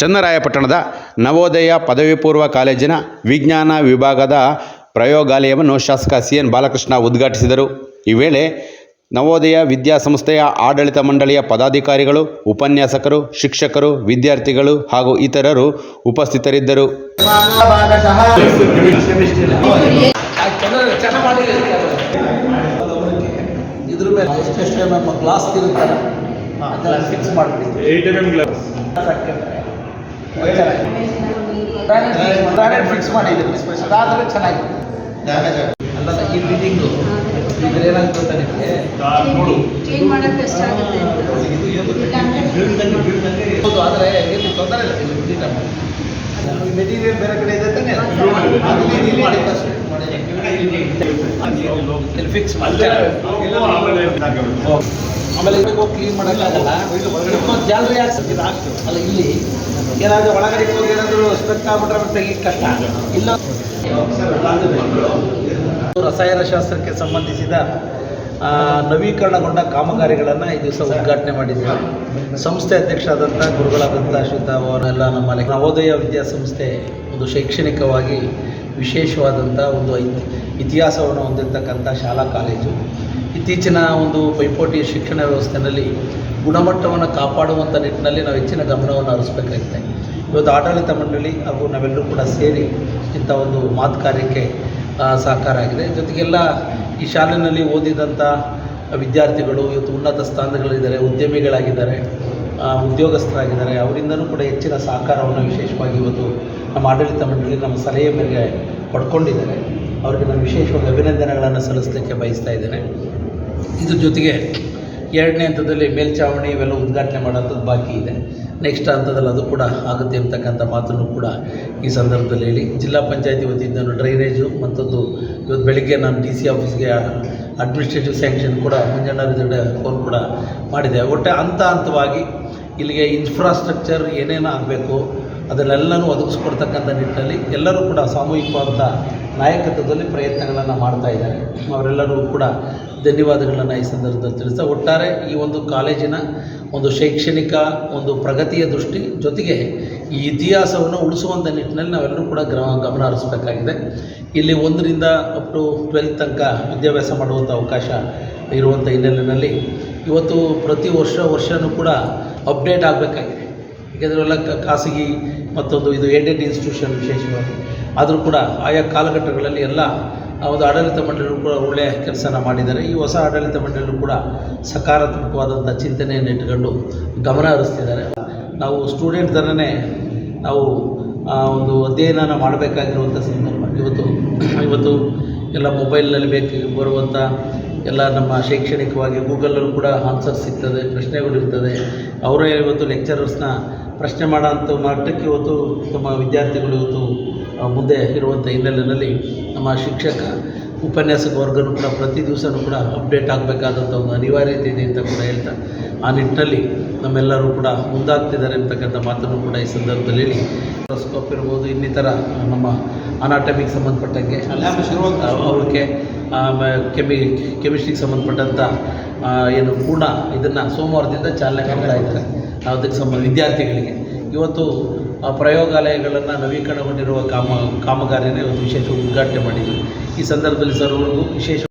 ಚನ್ನರಾಯಪಟ್ಟಣದ ನವೋದಯ ಪದವಿ ಪೂರ್ವ ಕಾಲೇಜಿನ ವಿಜ್ಞಾನ ವಿಭಾಗದ ಪ್ರಯೋಗಾಲಯವನ್ನು ಶಾಸಕ ಸಿ ಎನ್ ಬಾಲಕೃಷ್ಣ ಉದ್ಘಾಟಿಸಿದರು. ಈ ವೇಳೆ ನವೋದಯ ವಿದ್ಯಾಸಂಸ್ಥೆಯ ಆಡಳಿತ ಮಂಡಳಿಯ ಪದಾಧಿಕಾರಿಗಳು ಉಪನ್ಯಾಸಕರು ಶಿಕ್ಷಕರು ವಿದ್ಯಾರ್ಥಿಗಳು ಹಾಗೂ ಇತರರು ಉಪಸ್ಥಿತರಿದ್ದರು. ಅದನ್ನು ಫಿಕ್ಸ್ ಮಾಡಿಬಿಡಿ eight M M damage granite ಮಾಡಿದ್ದೀವಿ ಚೆನ್ನಾಗಿದೆ ಅಲ್ಲಲ್ಲ ಈ ಬಿಲ್ಡಿಂಗು ಇದ್ರ ಗೊತ್ತಾ ನಿಮಗೆ ನೋಡು ಹೌದು ಆದರೆ ಇಲ್ಲಿ ತೊಂದರೆ ಇಲ್ಲ ಮೆಟೀರಿಯಲ್ ಬೇರೆ ಕಡೆ ಇದೆ ತಾನೇ ಅದು ಇಲ್ಲಿ ಮಾಡಿ. ಇಲ್ಲಿ ಫಿಕ್ಸ್ ಆಮೇಲೆ ಕ್ಲೀನ್ ಮಾಡೋಕ್ಕಾಗಲ್ಲ ಜಾಲರಿ ಹಾಕ್ಸಕ್ಕೆ ಅಲ್ಲ, ಇಲ್ಲಿ ಏನಾದರೂ ಒಳಗಡೆ ಹೋಗಿ ಏನಾದರೂ ಸ್ಪೆಕ್ ಆಗ್ಬಿಟ್ರೆ ಮತ್ತೆ ತೆಗಿಯಕ್ಕೆ ಕಷ್ಟ. ಇಲ್ಲ. ರಸಾಯನಶಾಸ್ತ್ರಕ್ಕೆ ಸಂಬಂಧಿಸಿದ ನವೀಕರಣಗೊಂಡ ಕಾಮಗಾರಿಗಳನ್ನು ಈ ದಿವಸ ಉದ್ಘಾಟನೆ ಮಾಡಿದ್ದೇವೆ ಸಂಸ್ಥೆ ಅಧ್ಯಕ್ಷರಾದಂಥ ಗುರುಗಳಾದಂಥ ಅಶ್ವಿತ ಅವರೆಲ್ಲ ನಮ್ಮಲ್ಲಿ ನವೋದಯ ವಿದ್ಯಾಸಂಸ್ಥೆ ಒಂದು ಶೈಕ್ಷಣಿಕವಾಗಿ ವಿಶೇಷವಾದಂಥ ಒಂದು ಇತಿಹಾಸವನ್ನು ಹೊಂದಿರತಕ್ಕಂಥ ಶಾಲಾ ಕಾಲೇಜು. ಇತ್ತೀಚಿನ ಒಂದು ಪೈಪೋಟಿ ಶಿಕ್ಷಣ ವ್ಯವಸ್ಥೆಯಲ್ಲಿ ಗುಣಮಟ್ಟವನ್ನು ಕಾಪಾಡುವಂಥ ನಿಟ್ಟಿನಲ್ಲಿ ನಾವು ಹೆಚ್ಚಿನ ಗಮನವನ್ನು ಹರಿಸಬೇಕಾಗಿದೆ. ಇವತ್ತು ಆಡಳಿತ ಮಂಡಳಿ ಹಾಗೂ ನಾವೆಲ್ಲರೂ ಕೂಡ ಸೇರಿ ಇಂಥ ಒಂದು ಮಾತು ಕಾರ್ಯಕ್ಕೆ ಸಹಕಾರ ಆಗಿದೆ. ಜೊತೆಗೆಲ್ಲ ಈ ಶಾಲೆಯಲ್ಲಿ ಓದಿದಂಥ ವಿದ್ಯಾರ್ಥಿಗಳು ಇವತ್ತು ಉನ್ನತ ಸ್ಥಾನಗಳಿದ್ದಾರೆ ಉದ್ಯಮಿಗಳಾಗಿದ್ದಾರೆ ಉದ್ಯೋಗಸ್ಥರಾಗಿದ್ದಾರೆ. ಅವರಿಂದನೂ ಕೂಡ ಹೆಚ್ಚಿನ ಸಹಕಾರವನ್ನು ವಿಶೇಷವಾಗಿ ಇವತ್ತು ನಮ್ಮ ಆಡಳಿತ ಮಂಡಳಿ ನಮ್ಮ ಸಲಹೆ ಮೇಲೆ ಪಡ್ಕೊಂಡಿದ್ದಾರೆ. ಅವರಿಗೆ ನಾನು ವಿಶೇಷವಾಗಿ ಅಭಿನಂದನೆಗಳನ್ನು ಸಲ್ಲಿಸಲಿಕ್ಕೆ ಬಯಸ್ತಾ ಇದ್ದೇನೆ. ಇದ್ರ ಜೊತೆಗೆ ಎರಡನೇ ಹಂತದಲ್ಲಿ ಮೇಲ್ಚಾವಣಿ ಇವೆಲ್ಲ ಉದ್ಘಾಟನೆ ಮಾಡೋಂಥದ್ದು ಬಾಕಿ ಇದೆ. ನೆಕ್ಸ್ಟ್ ಹಂತದಲ್ಲಿ ಅದು ಕೂಡ ಆಗುತ್ತೆ ಅಂತಕ್ಕಂಥ ಮಾತನ್ನು ಕೂಡ ಈ ಸಂದರ್ಭದಲ್ಲಿ ಹೇಳಿ. ಜಿಲ್ಲಾ ಪಂಚಾಯತಿ ವತಿಯಿಂದ ಡ್ರೈನೇಜು ಮತ್ತೊಂದು ಇವತ್ತು ಬೆಳಿಗ್ಗೆ ನಾನು ಡಿ ಸಿ ಆಫೀಸ್ಗೆ ಅಡ್ಮಿನಿಸ್ಟ್ರೇಟಿವ್ ಸ್ಯಾಂಕ್ಷನ್ ಕೂಡ ಮುಂಜಾನೆ ಫೋನ್ ಕೂಡ ಮಾಡಿದೆ. ಒಟ್ಟೆ ಹಂತ ಹಂತವಾಗಿ ಇಲ್ಲಿಗೆ ಇನ್ಫ್ರಾಸ್ಟ್ರಕ್ಚರ್ ಏನೇನು ಆಗಬೇಕು, ಅದನ್ನೆಲ್ಲನೂ ಒದಗಿಸ್ಕೊಡ್ತಕ್ಕಂಥ ನಿಟ್ಟಿನಲ್ಲಿ ಎಲ್ಲರೂ ಕೂಡ ಸಾಮೂಹಿಕವಾದಂಥ ನಾಯಕತ್ವದಲ್ಲಿ ಪ್ರಯತ್ನಗಳನ್ನು ಮಾಡ್ತಾ ಇದ್ದಾರೆ. ಅವರೆಲ್ಲರೂ ಕೂಡ ಧನ್ಯವಾದಗಳನ್ನು ಈ ಸಂದರ್ಭದಲ್ಲಿ ತಿಳಿಸ್ತಾ ಒಟ್ಟಾರೆ ಈ ಒಂದು ಕಾಲೇಜಿನ ಒಂದು ಶೈಕ್ಷಣಿಕ ಒಂದು ಪ್ರಗತಿಯ ದೃಷ್ಟಿ ಜೊತೆಗೆ ಈ ಇತಿಹಾಸವನ್ನು ಉಳಿಸುವಂಥ ನಿಟ್ಟಿನಲ್ಲಿ ನಾವೆಲ್ಲರೂ ಕೂಡ ಗ್ರ, ಗಮನ ಹರಿಸಬೇಕಾಗಿದೆ. ಇಲ್ಲಿ ಒಂದರಿಂದ ಅಪ್ ಟು ಟ್ವೆಲ್ತ್ ತನಕ ವಿದ್ಯಾಭ್ಯಾಸ ಮಾಡುವಂಥ ಅವಕಾಶ ಇರುವಂಥ ಹಿನ್ನೆಲೆಯಲ್ಲಿ ಇವತ್ತು ಪ್ರತಿ ವರ್ಷ ವರ್ಷವೂ ಕೂಡ ಅಪ್ಡೇಟ್ ಆಗಬೇಕಾಗಿದೆ. ಯಾಕೆಂದರೆ ಕ- ಖಾಸಗಿ ಮತ್ತೊಂದು ಇದು ಏಡೆಡ್ ಇನ್ಸ್ಟಿಟ್ಯೂಷನ್ ವಿಶೇಷವಾಗಿ. ಆದರೂ ಕೂಡ ಆಯಾ ಕಾಲಘಟ್ಟಗಳಲ್ಲಿ ಎಲ್ಲ ಒಂದು ಆಡಳಿತ ಮಂಡಳಿ ಕೂಡ ಒಳ್ಳೆಯ ಕೆಲಸನ ಮಾಡಿದ್ದಾರೆ. ಈ ಹೊಸ ಆಡಳಿತ ಮಂಡಳಿ ಕೂಡ ಸಕಾರಾತ್ಮಕವಾದಂಥ ಚಿಂತನೆಯನ್ನು ಇಟ್ಕೊಂಡು ಗಮನ ಹರಿಸ್ತಿದ್ದಾರೆ. ನಾವು ಸ್ಟೂಡೆಂಟ್ ಥರನೇ ನಾವು ಒಂದು ಅಧ್ಯಯನ ಮಾಡಬೇಕಾಗಿರುವಂಥ ಸಂದರ್ಭ. ಇವತ್ತು ಇವತ್ತು ಎಲ್ಲ ಮೊಬೈಲ್ನಲ್ಲಿ ಬೇಕು ಬರುವಂಥ ಎಲ್ಲ ನಮ್ಮ ಶೈಕ್ಷಣಿಕವಾಗಿ ಗೂಗಲಲ್ಲೂ ಕೂಡ ಆನ್ಸರ್ ಸಿಗ್ತದೆ, ಪ್ರಶ್ನೆಗಳು ಇರ್ತದೆ. ಅವರೇ ಇವತ್ತು ಲೆಕ್ಚರರ್ಸ್ನ ಪ್ರಶ್ನೆ ಮಾಡೋಂಥ ಮಟ್ಟಕ್ಕೆ ಇವತ್ತು ನಮ್ಮ ವಿದ್ಯಾರ್ಥಿಗಳು ಇವತ್ತು ಮುಂದೆ ಇರುವಂಥ ಹಿನ್ನೆಲೆಯಲ್ಲಿ ನಮ್ಮ ಶಿಕ್ಷಕ, ಉಪನ್ಯಾಸಕ ವರ್ಗನೂ ಕೂಡ ಪ್ರತಿ ದಿವಸನೂ ಕೂಡ ಅಪ್ಡೇಟ್ ಆಗಬೇಕಾದಂಥ ಒಂದು ಅನಿವಾರ್ಯತೆ ಇದೆ ಅಂತ ಕೂಡ ಹೇಳ್ತಾ, ಆ ನಿಟ್ಟಿನಲ್ಲಿ ನಮ್ಮೆಲ್ಲರೂ ಕೂಡ ಮುಂದಾಗ್ತಿದ್ದಾರೆ ಅಂತಕ್ಕಂಥ ಮಾತನ್ನು ಕೂಡ ಈ ಸಂದರ್ಭದಲ್ಲಿ ಹೇಳಿ. ಸ್ಕೋಪ್ ಇರ್ಬೋದು, ಇನ್ನಿತರ ನಮ್ಮ ಅನಾಟಮಿಗೆ ಸಂಬಂಧಪಟ್ಟಂಗೆ ಅವ್ರಿಗೆ ಕೆಮಿ ಕೆಮಿಸ್ಟ್ರಿಗೆ ಸಂಬಂಧಪಟ್ಟಂಥ ಏನು ಪೂರ್ಣ ಇದನ್ನು ಸೋಮವಾರದಿಂದ ಚಾಲನೆ ಕೊಡ್ತಾ ಇದ್ದಾರೆ ಅದಕ್ಕೆ ಸಂಬಂಧ ವಿದ್ಯಾರ್ಥಿಗಳಿಗೆ. ಇವತ್ತು ಆ ಪ್ರಯೋಗಾಲಯಗಳನ್ನು ನವೀಕರಣಗೊಂಡಿರುವ ಕಾಮ ಕಾಮಗಾರಿಯನ್ನು ಇವತ್ತು ವಿಶೇಷ ಉದ್ಘಾಟನೆ ಮಾಡಿದ್ದೀವಿ ಈ ಸಂದರ್ಭದಲ್ಲಿ ಸರ್ವರಿಗೂ ವಿಶೇಷ